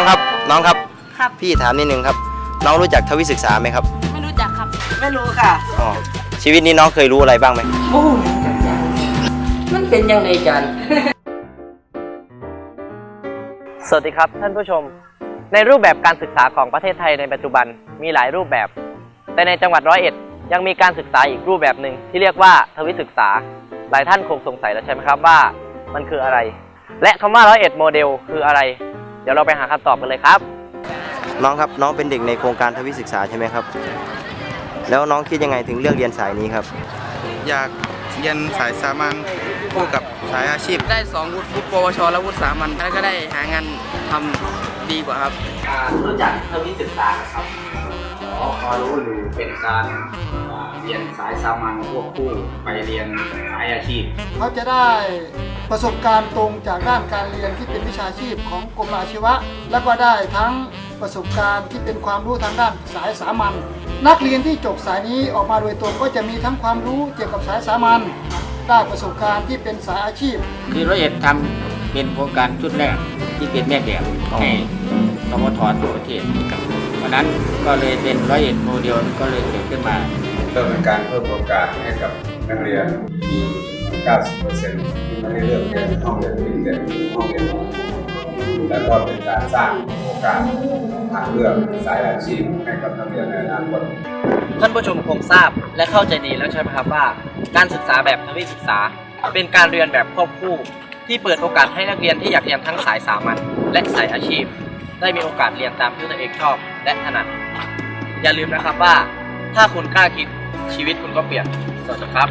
องครับน้องครับ ครับ พี่ถามนิดนึงครับ น้องรู้จักทวิศึกษาไหมครับไม่รู้จักครับ ไม่รู้ค่ะ อ๋อชีวิตนี้น้องเคยรู้อะไรบ้างไหมโอ้ยมันเป็นยังไงจัน สวัสดีครับท่านผู้ชม ในรูปแบบการศึกษาของประเทศไทยในปัจจุบันมีหลายรูปแบบ แต่ในจังหวัดร้อยเอ็ดยังมีการศึกษาอีกรูปแบบหนึ่งที่เรียกว่าทวิศึกษา หลายท่านคงสงสัยแล้วใช่ไหมครับว่ามันคืออะไร และคำว่าร้อยเอ็ดโมเดลคืออะไรเดี๋ยวเราไปหาคำตอบกันเลยครับ น้องครับน้องเป็นเด็กในโครงการทวิศึกษาใช่ไหมครับ แล้วน้องคิดยังไงถึงเลือกเรียนสายนี้ครับ อยากเรียนสายสามัญคู่กับสายอาชีพ ได้สองวุฒิวุฒิปวช และวุฒิสามัญแล้วก็ได้หางานทำดีกว่าครับ รู้จักทวิศึกษาครับ อ๋อพอรู้อยู่เป็นการอ่าเรียนสายสามัญควบคู่ไปเรียนสายอาชีพ เขาจะได้ประสบการณ์ตรงจากด้านการเรียนที่เป็นวิชาชีพของกรมอาชีวะ แล้วก็ได้ทั้งประสบการณ์ที่เป็นความรู้ทางด้านสายสามัญนักเรียนที่จบสายนี้ออกมาโดยตรงก็จะมีทั้งความรู้เกี่ยวกับสายสามัญได้ประสบการณ์ที่เป็นสายอาชีพ คือร้อยเอ็ดทำเป็นโครงการชุดแรกที่เป็นแม่แบบให้สมททั่วประเทศเพราะ นั้นก็เลยเป็นร้อยเอ็ดโมเดลก็เลยเกิดขึ้นมาเพื่อเป็นการเพิ่มโอกาสให้กับนักเรียนมีจำนวน90%ที่ไม่ได้เลือกเรียนห้องเรียนพิเศษหรือห้องเรียนแล้วก็เป็นการสร้างโอกาสทางเลือกสายอาชีพให้กับนักเรียนในอนาคตท่านผู้ชมคงทราบและเข้าใจดีแล้วใช่ไหมครับว่า การศึกษาแบบทวิศึกษา เป็นการเรียนแบบควบคู่ ที่เปิดโอกาสให้นักเรียนที่อยากเรียนทั้งสายสามัญและสายอาชีพ ได้มีโอกาสเรียนตามที่ตัวเองชอบ และถนัด อย่าลืมนะครับว่า ถ้าคุณกล้าคิดชีวิตคุณก็เปลี่ยน สวัสดีครับ